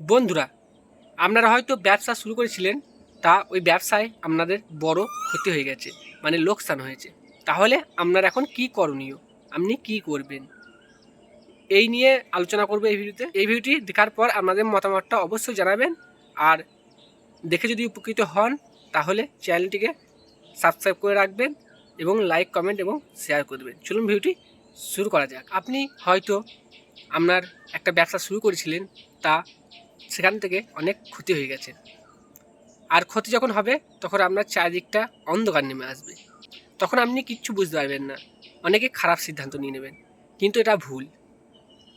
বন্ধুরা, আপনারা হয়তো ব্যবসা শুরু করেছিলেন, তা ওই ব্যবসায় আপনাদের বড় ক্ষতি হয়ে গেছে মানে লোকসান হয়েছে। তাহলে আপনার এখন কি করণীয়? আপনি কি করবেন? এই নিয়ে আলোচনা করব এই ভিডিওতে। এই ভিডিওটি দেখার পর আপনাদের মতামতটা অবশ্যই জানাবেন। আর দেখে যদি উপকৃত হন, তাহলে চ্যানেলটিকে সাবস্ক্রাইব করে রাখবেন এবং লাইক, কমেন্ট এবং শেয়ার করবেন। চলুন ভিডিওটি শুরু করা যাক। আপনি হয়তো আপনার একটা ব্যবসা শুরু করেছিলেন, তা সেখান থেকে অনেক ক্ষতি হয়ে গেছে। আর ক্ষতি যখন হবে, তখন আপনার চারিদিকটা অন্ধকার নেমে আসবে। তখন আপনি কিচ্ছু বুঝতে পারবেন না। অনেকে খারাপ সিদ্ধান্ত নিয়ে নেবেন। কিন্তু এটা ভুল।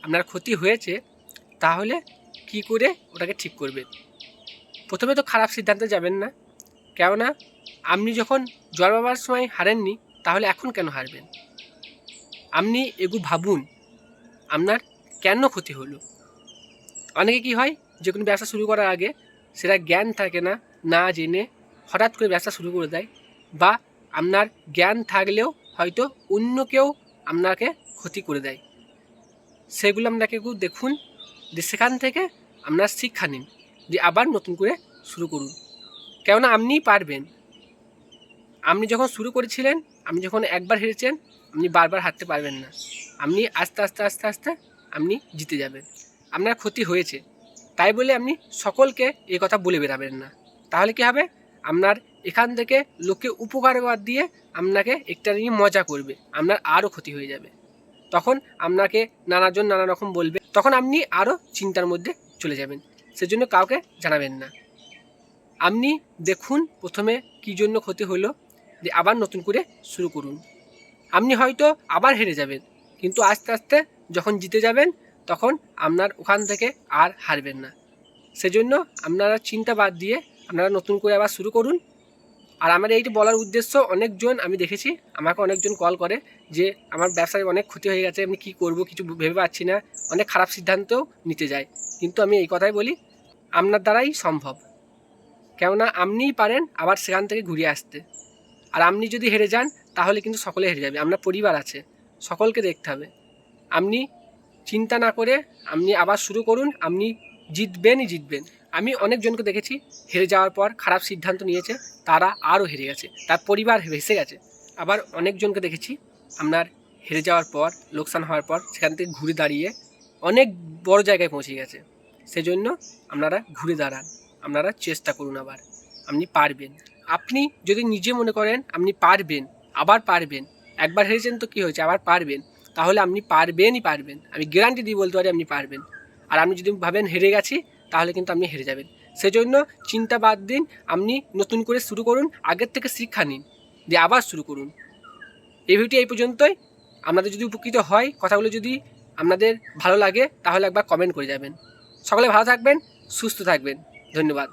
আপনার ক্ষতি হয়েছে, তাহলে কি করে ওটাকে ঠিক করবেন প্রথমে তো খারাপ সিদ্ধান্তে যাবেন না। কেননা, আপনি যখন জন্মাবার সময় হারেননি, তাহলে এখন কেন হারবেন? আপনি এগু ভাবুন, আপনার কেন ক্ষতি হলো? অনেকে কি হয় যে কোনো ব্যবসা শুরু করার আগে সেটা জ্ঞান থাকে না না জেনে হঠাৎ করে ব্যবসা শুরু করে দেয় বা আপনার জ্ঞান থাকলেও হয়তো অন্য কেউ আপনাকে ক্ষতি করে দেয়। সেগুলো আপনাকে একটু দেখুন, যে সেখান থেকে আপনার শিক্ষা নিন, যে আবার নতুন করে শুরু করুন। কেননা আপনিই পারবেন। আপনি যখন শুরু করেছিলেন, আপনি যখন একবার হেরেছেন, আপনি বারবার হারতে পারবেন না। আপনি আস্তে আস্তে আস্তে আস্তে আপনি জিতে যাবেন। আপনার ক্ষতি হয়েছে। তাই বলে আপনি সকলকে এই কথা বলে বেরাবেন না। তাহলে কি হবে? আপনার এখান থেকে লোককে উপকার দিয়ে আপনাকে একটা নিয়ে মজা করবে, আপনার আরও ক্ষতি হয়ে যাবে। তখন আপনাকে নানাজন নানা রকম বলবে, তখন আপনি আরও চিন্তার মধ্যে চলে যাবেন। সেজন্য কাউকে জানাবেন না। আপনি দেখুন প্রথমে কী জন্য ক্ষতি হলো যে আবার নতুন করে শুরু করুন। আপনি হয়তো আবার হেরে যাবেন, কিন্তু আস্তে আস্তে যখন জিতে যাবেন তখন আপনার ওখান থেকে আর হারবেন না। সেজন্য আপনারা চিন্তা বাদ দিয়ে আপনারা নতুন করে আবার শুরু করুন। আর আমার এইটি বলার উদ্দেশ্য, অনেকজন আমি দেখেছি, আমাকে অনেকজন কল করে যে আমার ব্যবসায় অনেক ক্ষতি হয়ে গেছে, আমি কী করব কিছু ভেবে পাচ্ছি না, অনেক খারাপ সিদ্ধান্তও নিতে যায় কিন্তু আমি এই কথাই বলি, আপনার দ্বারাই সম্ভব। কেননা আপনিই পারেন আবার সেখান থেকে ঘুরে আসতে। আর আপনি যদি হেরে যান, তাহলে কিন্তু সকলে হেরে যাবে, আপনার পরিবার আছে, সকলকে দেখতে হবে। আপনি চিন্তা না করে আপনি আবার শুরু করুন, আপনি জিতবেনই জিতবেন। আমি অনেকজনকে দেখেছি, হেরে যাওয়ার পর খারাপ সিদ্ধান্ত নিয়েছে, তারা আরও হেরে গেছে, তার পরিবার ভেসে গেছে। আবার অনেকজনকে দেখেছি, আপনার হেরে যাওয়ার পর, লোকসান হওয়ার পর, সেখান থেকে ঘুরে দাঁড়িয়ে অনেক বড় জায়গায় পৌঁছে গেছে। সেজন্য আপনারা ঘুরে দাঁড়ান, আপনারা চেষ্টা করুন আবার, আপনি পারবেন। আপনি যদি নিজে মনে করেন, আপনি পারবেন, আবার পারবেন। একবার হেরেছেন তো কী হয়েছে? আবার পারবেন। তাহলে আপনি পারবেনই পারবেন। আমি গ্যারান্টি দিয়ে বলতে পারি আপনি পারবেন। আর আপনি যদি ভাবেন হেরে গেছি, তাহলে কিন্তু আপনি হেরে যাবেন। সেজন্য চিন্তা বাদ দিন, আপনি নতুন করে শুরু করুন, আগের থেকে শিক্ষা নিন, দিয়ে আবার শুরু করুন। এই ভিডিওটি এই পর্যন্তই। আপনাদের যদি উপকৃত হয়, কথাগুলো যদি আপনাদের ভালো লাগে, তাহলে একবার কমেন্ট করে যাবেন। সকলে ভালো থাকবেন, সুস্থ থাকবেন। ধন্যবাদ।